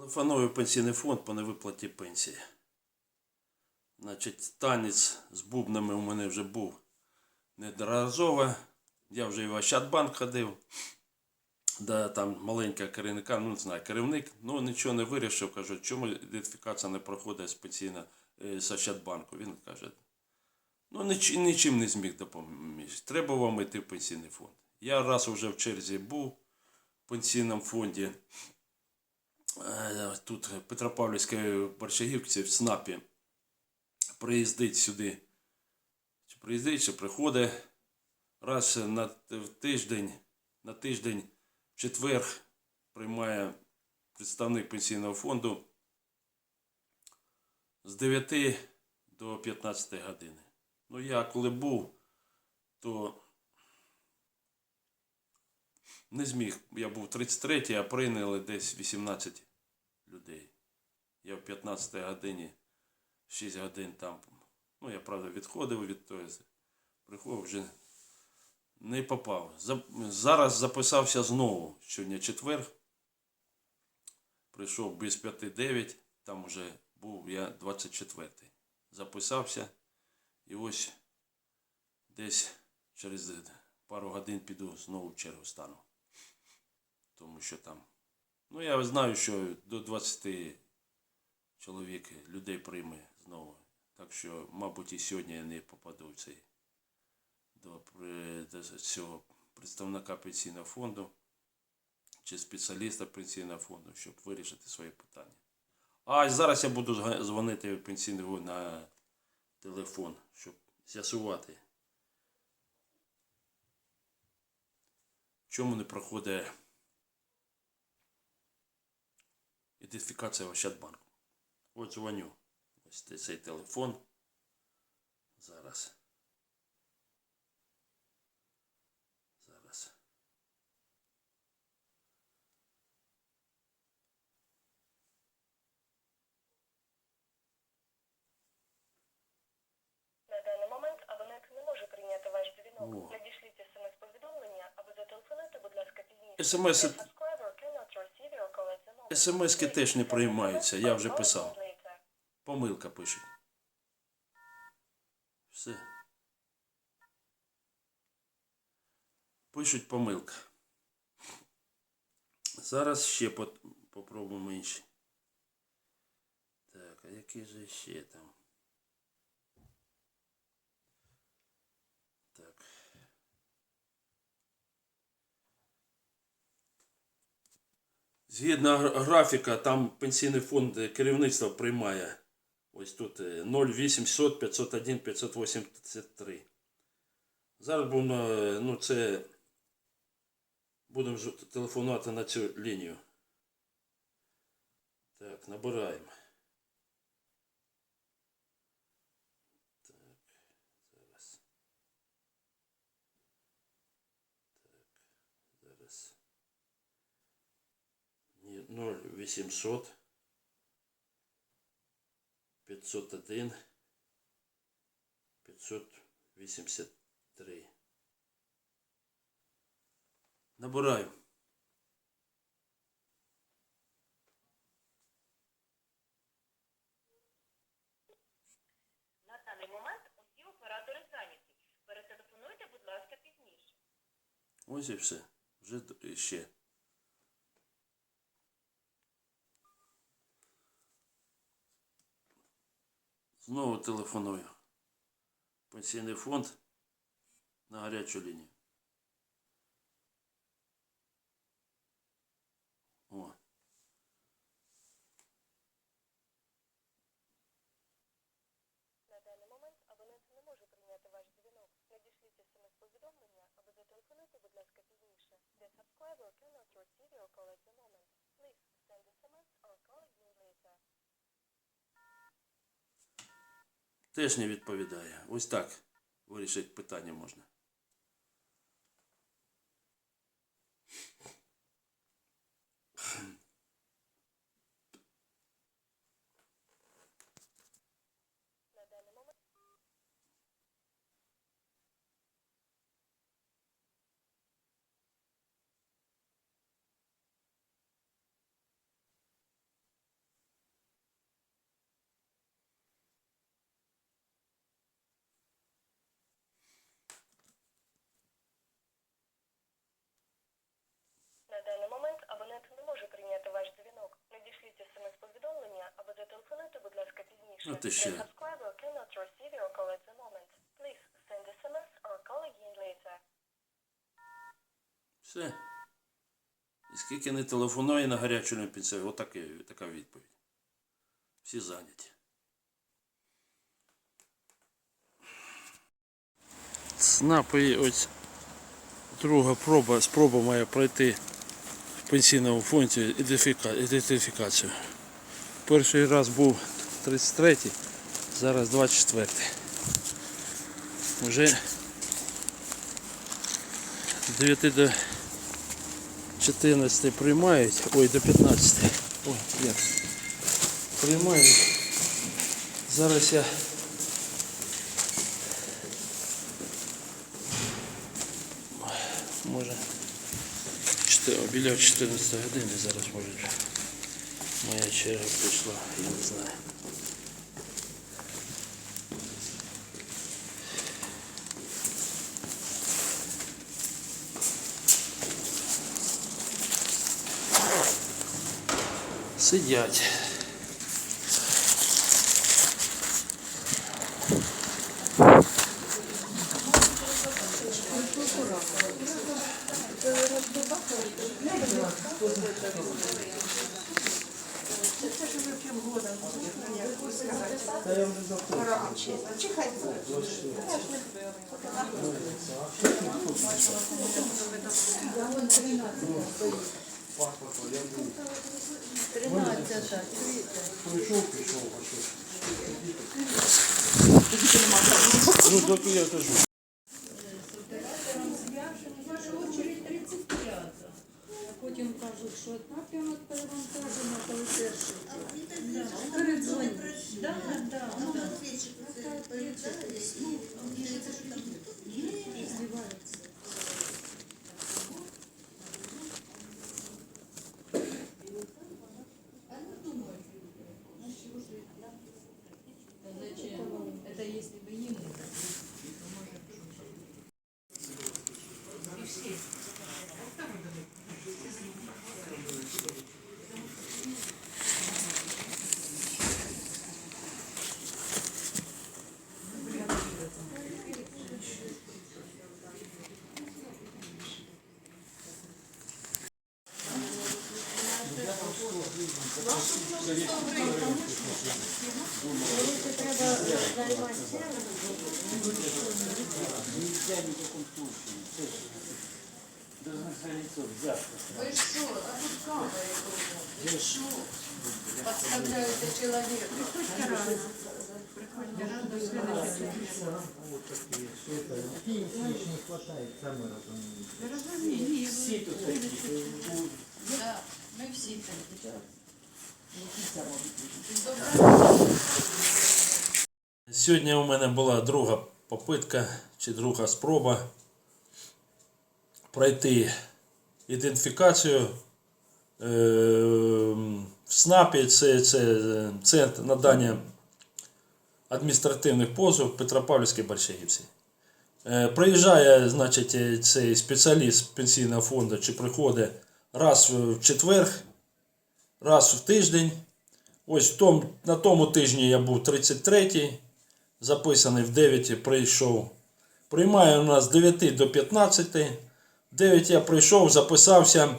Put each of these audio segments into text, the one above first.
Телефоную пенсійний фонд по невиплаті пенсії. Значить, танець з бубнами у мене вже був неодноразово. Я вже і в Ощадбанк ходив. Да, там маленька керівника, ну не знаю, керівник, ну нічого не вирішив. Кажу, чому ідентифікація не проходить з е, з Ощадбанку. Він каже, ну ніч, нічим не зміг допомогти. Треба вам йти в пенсійний фонд. Я раз уже в черзі був в пенсійному фонді. Е, Тут Петропавлівської Борщагівці в СНАПі приїздить сюди. Чи приїздить, чи приходить раз на тиждень, на тиждень в четвер приймає представник пенсійного фонду з 9 до 15 години. Ну, я коли був, то не зміг. Я був 33, а прийняли десь 18 людей. Я в 15 годині 6 годин там. Ну, я правда відходив від того. Приходив вже не попав. Зараз записався знову. Сьогодні четвер. Прийшов без 5-9, там вже був я 24-й. Записався. І ось десь через пару годин піду знову в чергу стану. Тому що там. Ну, я знаю, що до 20 чоловік людей прийме знову. Так що, мабуть, і сьогодні я не попаду в цей до, до цього представника пенсійного фонду чи спеціаліста пенсійного фонду, щоб вирішити свої питання. А зараз я буду дзвонити фонд на телефон, щоб з'ясувати, чому не проходить ідентифікація в Ощадбанку. Ось дзвоню. Ось цей- цей телефон. Зараз. Зараз. На даний момент абонент не може прийняти ваш О. дзвінок. Надішліть смс-повідомлення або зателефонуйте, будь ласка, пізніше. СМС СМСки теж не приймаються, я вже писав. Помилка пишуть. Все. Пишуть помилка. Зараз ще попробуємо інші. Так, а які же ще там? Так. Згідно графіка, там пенсійний фонд керівництва приймає. Ось тут е, 0800 501 583. Зараз будемо, е, ну це будемо телефонувати на цю лінію. Так, набираємо. Так, зараз. Так, зараз. Ні, 0800 501 583. Набираю. На даний момент усі оператори зайняті. Перетелефонуйте, будь ласка, пізніше. Ось і все. Вже ще. Знову телефоную. Пенсійний фонд на гарячу лінію. Теж не відповідає. Ось так вирішити питання можна. Please send SMS or call again later. Все. І скільки не телефонує на гарячу не підсягає. Отаке, така відповідь. Всі зайняті. ЦНАПи ось друга проба, спроба має пройти в пенсійному фонді ідентифікацію. Перший раз був 33-й, зараз 24-й. Вже 9 до 14 приймають, ой, до 15. Ой, як. Приймають. Зараз я може біля 14 години зараз може моя черга прийшла, я не знаю. Сидять. Ну, так я кажу. очередь 35. А потім кажуть, що одна прямо перевантажена, коли перший. Передзвонить. Да, да, да. Здіваються. Это Вы что, опускали? Вы что? Подставляете человека. не хватает, сами разумеете. Да, мы все такие. Сьогодні у мене була друга попитка чи друга спроба пройти ідентифікацію е, в СНАПі. Це, це центр надання адміністративних позов Петропавлівській Большаївці. Е, Приїжджає, значить, цей спеціаліст пенсійного фонду чи приходить раз в четвер, раз в тиждень. Ось в том, на тому тижні я був 33-й, записаний в 9 прийшов. Приймає у нас з 9 до 15. 9 я прийшов, записався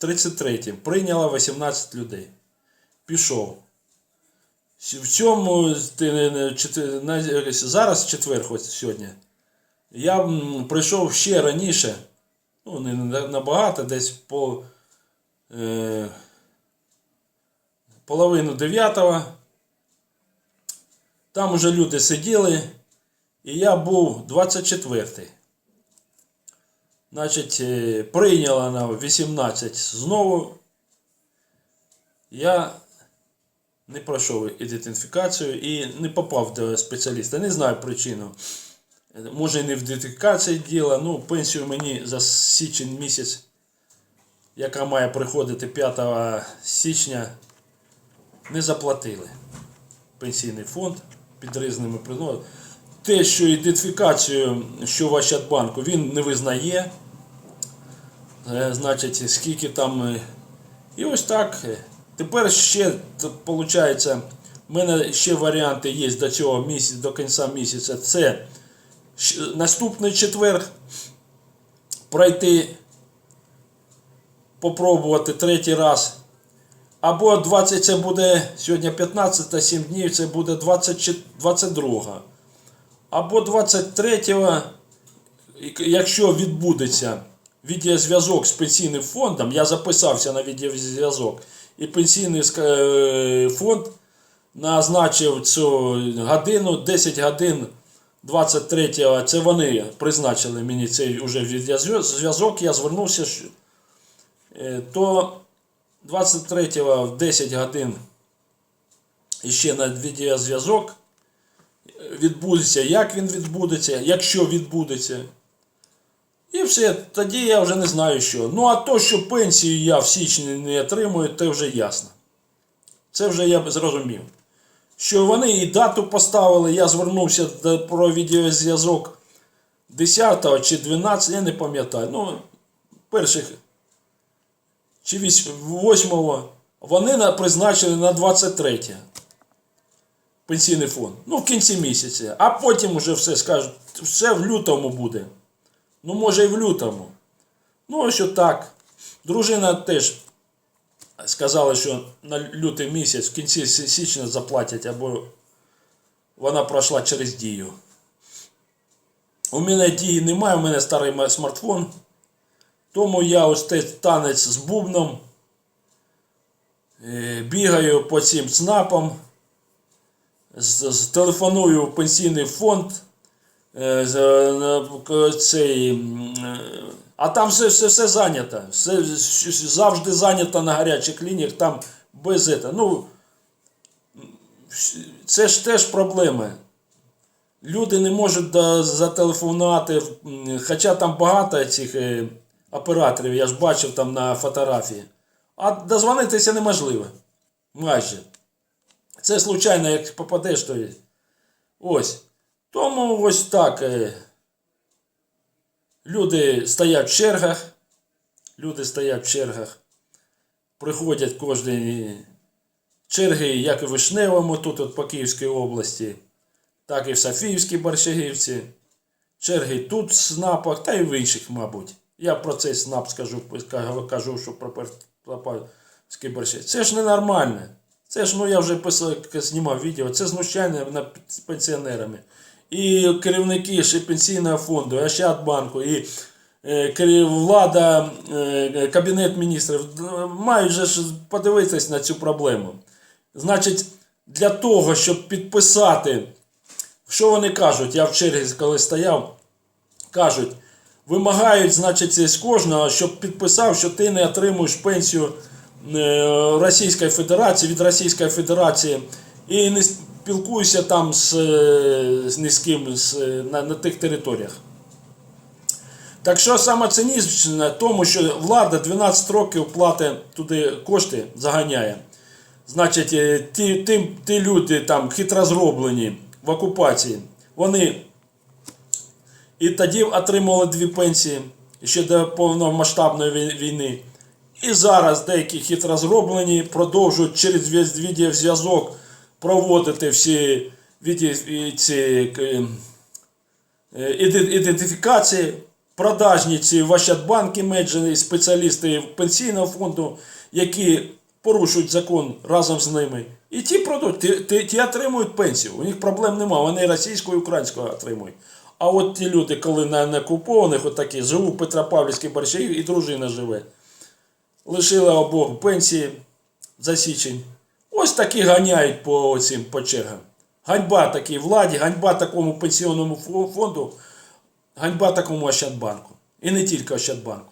33-м. Прийняло 18 людей. Пішов. В цьому зараз четвер, хоч сьогодні. Я прийшов ще раніше. Ну, не набагато, десь по. Е, половину дев'ятого. Там уже люди сиділи, і я був 24-й. Значить, е, прийняла на 18 знову. Я не пройшов ідентифікацію і не попав до спеціаліста. Не знаю причину. Може і не в ідентифікації діло. Ну, пенсію мені за січень місяць, яка має приходити 5 січня, не заплатили. Пенсійний фонд під різними приносами. Те, що ідентифікацію, що в Ощадбанку, він не визнає. Е, Значить, скільки там. е, І ось так. Тепер ще, виходить, У мене ще варіанти є до цього місяця, до кінця місяця. Це наступний четвер пройти, попробувати третій раз. Або 20 це буде сьогодні 15, 7 днів, це буде 20, 22. Або 23, якщо відбудеться відеозв'язок з пенсійним фондом, я записався на відеозв'язок, і пенсійний е, фонд назначив цю годину, 10 годин 23-го, це вони призначили мені цей уже відеозв'язок, я звернувся, е, то 23-го в 10 годин ще на відеозв'язок відбудеться, як він відбудеться, якщо відбудеться. І все, тоді я вже не знаю що. Ну а то, що пенсію я в січні не отримую, це вже ясно. Це вже я зрозумів. Що вони і дату поставили, я звернувся про відеозв'язок 10 чи 12, я не пам'ятаю. Ну, перших чи 8 вони на- призначили на 23 пенсійний фонд. Ну, в кінці місяця. А потім вже все скажуть, все в лютому буде. Ну, може і в лютому. Ну, ось так. Дружина теж сказала, що на лютий місяць в кінці січня заплатять, або вона пройшла через дію. У мене дії немає, у мене старий смартфон. Тому я ось цей танець з бубном. е, Бігаю по цим ЦНАПам, телефоную в пенсійний фонд. е, цей, е, а там все, все, все зайнято. Все, завжди зайнято на гарячих лініях, там без этого. Ну, це ж теж проблеми. Люди не можуть зателефонувати, хоча там багато цих операторів, я ж бачив там на фотографії. А дозвонитися неможливо. Майже. Це случайно, як попадеш, то. Ось. Тому ось так. е, Люди стоять в чергах. Люди стоять в чергах. Приходять кожен черги, як і в Вишневому, тут от по Київській області, так і в Софіївській Борщагівці. Черги тут в СНАПах, та й в інших, мабуть. Я про цей СНАП скажу, кажу, що про Пер- Це ж ненормально. Це ж, ну я вже писав, знімав відео, це знущання над пенсіонерами. І керівники ще пенсійного фонду, Ощадбанку, і е, влада, е, Кабінет міністрів мають же ж подивитись на цю проблему. Значить, для того, щоб підписати, що вони кажуть, я в черзі, коли стояв, кажуть, вимагають, значить, з кожного, щоб підписав, що ти не отримуєш пенсію е, Російської Федерації від Російської Федерації і не спілкуйся там з, е, з ні з е, на, на тих територіях. Так що саме цинізм в тому, що влада 12 років платить туди кошти, заганяє. Значить, ті, ті, ті люди там хитро зроблені в окупації, вони і тоді отримували дві пенсії ще до повномасштабної війни. І зараз деякі хитро зроблені продовжують через відеозв'язок проводити всі ці, е, е, іде- ідентифікації, продажні ці в Ощадбанки спеціалісти пенсійного фонду, які порушують закон разом з ними. І ті продають, ті, ті, ті отримують пенсію. У них проблем немає, вони російською і українською отримують. А от ті люди, коли на некупованих, отакі, живу в Петропавлівській борщагі і дружина живе. Лишила обох пенсії за січень. Ось такі ганяють по цим по чергам. Ганьба такій владі, ганьба такому пенсіонному фонду, ганьба такому Ощадбанку. І не тільки Ощадбанку.